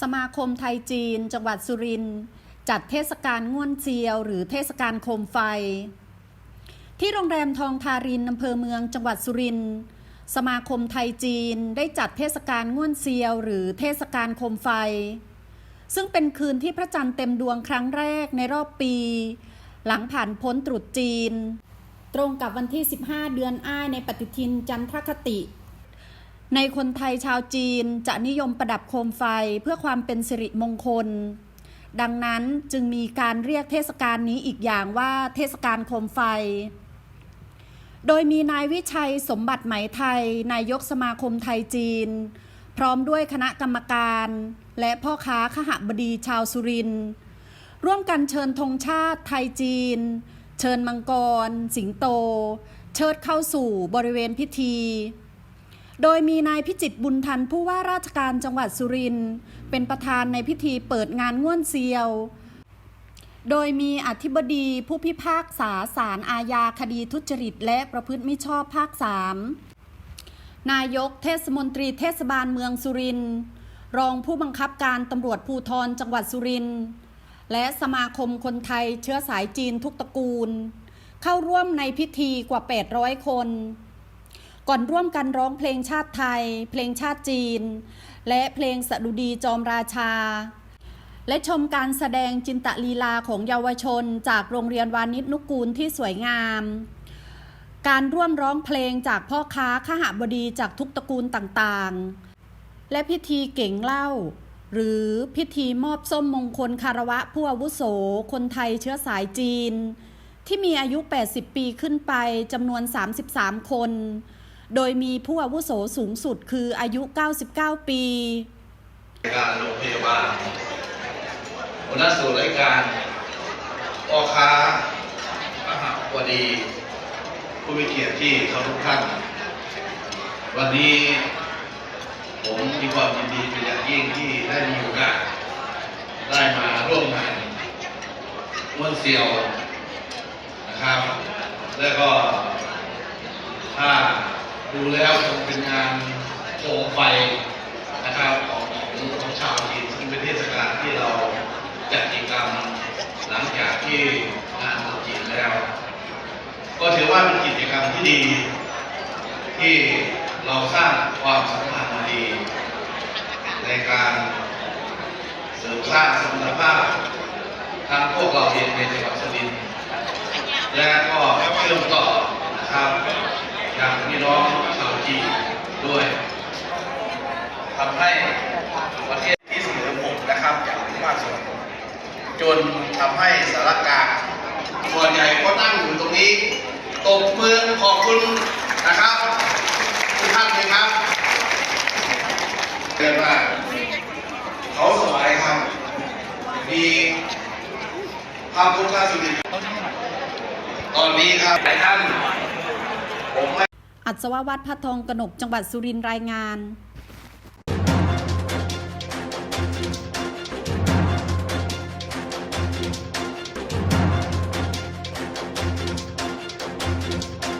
สมาคมไทยจีน จังหวัดสุรินทร์จัดเทศกาลง่วนเจียว หรือเทศกาลโคมไฟ ที่โรงแรมทองทารินอำเภอเมืองจังหวัดสุรินทร์สมาคมไทยจีนได้จัดเทศกาลง่วนเซียว หรือเทศกาลโคมไฟ ซึ่งเป็นคืนที่พระจันทร์เต็มดวงครั้งแรกในรอบปี หลังผ่านพ้นตรุษจีน ตรงกับวันที่ 15 เดือนอ้ายในปฏิทินจันทรคติ ในคนไทยชาวจีนจะนิยมประดับโคมไฟเพื่อความเป็นสิริมงคล ดังนั้นจึงมีการเรียกเทศกาลนี้อีกอย่างว่าเทศกาลโคมไฟ โดยมีนายวิชัยสมบัติไหมไทย นายกสมาคมไทยจีน พร้อมด้วยคณะกรรมการ และพ่อค้าขหบดีชาวสุรินทร์ร่วมกันเชิญธงชาติไทยจีน เชิญมังกร สิงโต เชิดเข้าสู่บริเวณพิธี โดยมีนายพิจิตบุญทันผู้ว่าราชการจังหวัดสุรินทร์เป็นประธานในพิธีเปิดงานง่วนเซียว โดยมีอธิบดีผู้พิพากษาศาลอาญาคดีทุจริตและประพฤติมิชอบภาค3นายกเทศมนตรีเทศบาลเมืองสุรินทร์รองผู้บังคับการตำรวจภูธรจังหวัดสุรินทร์และสมาคมคนไทยเชื้อสายจีนทุกตระกูล เข้าร่วมในพิธีกว่า 800 คน ก่อนร่วมกันร้องเพลงชาติไทย เพลงชาติจีน และเพลงสดุดีจอมราชา และชมการแสดงจินตลีลาของเยาวชน จากโรงเรียนวานิชนุกูลที่สวยงาม การร่วมร้องเพลงจากพ่อค้าขหบดีจากทุกตระกูลต่างๆ และพิธีเก่งเล่า หรือพิธีมอบส้มมงคลคารวะผู้อาวุโส คนไทยเชื้อสายจีน ที่มีอายุ 80 ปีขึ้นไปจำนวน 33 คน โดยมีผู้อาวุโสสูงสุดคืออายุ 99 ปี การโรงพยาบาลหัวหน้าส่วนราชการพ่อค้าอาหารวดี ผู้มีเกียรติที่เคารพท่าน วันนี้ผมมีความยินดีเป็นอย่างยิ่งที่ได้มีโอกาสได้มาร่วมงานม้วนเซียวนะครับ แล้วก็ถ้า ดูแล้วคงเป็นงานโคมไฟนะครับของของชาวจีนซึ่งเป็นเทศกาลที่เราจัดกิจกรรมหลังจากที่งานจีนแล้ว ก็ถือว่าเป็นกิจกรรมที่ดี ที่เราสร้างความสัมพันธ์ดี ในการเสริมสร้างสมรรถภาพทั้งพวกเราเองในจังหวัดสุรินทร์และก็เชื่อมต่อนะครับ อย่างพี่น้องชาวจีนด้วยทำให้ประเทศที่เสมอผมนะครับ อย่างมากส่วนจนทำให้สารกลางส่วนใหญ่ก็นั่งอยู่ตรงนี้ตบมือขอบคุณนะครับทุกท่านเลยครับเรียนว่าเขาสบายครับ มีภาพพุทธสุรินทร์ตอนนี้ครับหลายท่านผมไม่ อัศววัฒน์พัททองกนกจังหวัดสุรินทร์รายงาน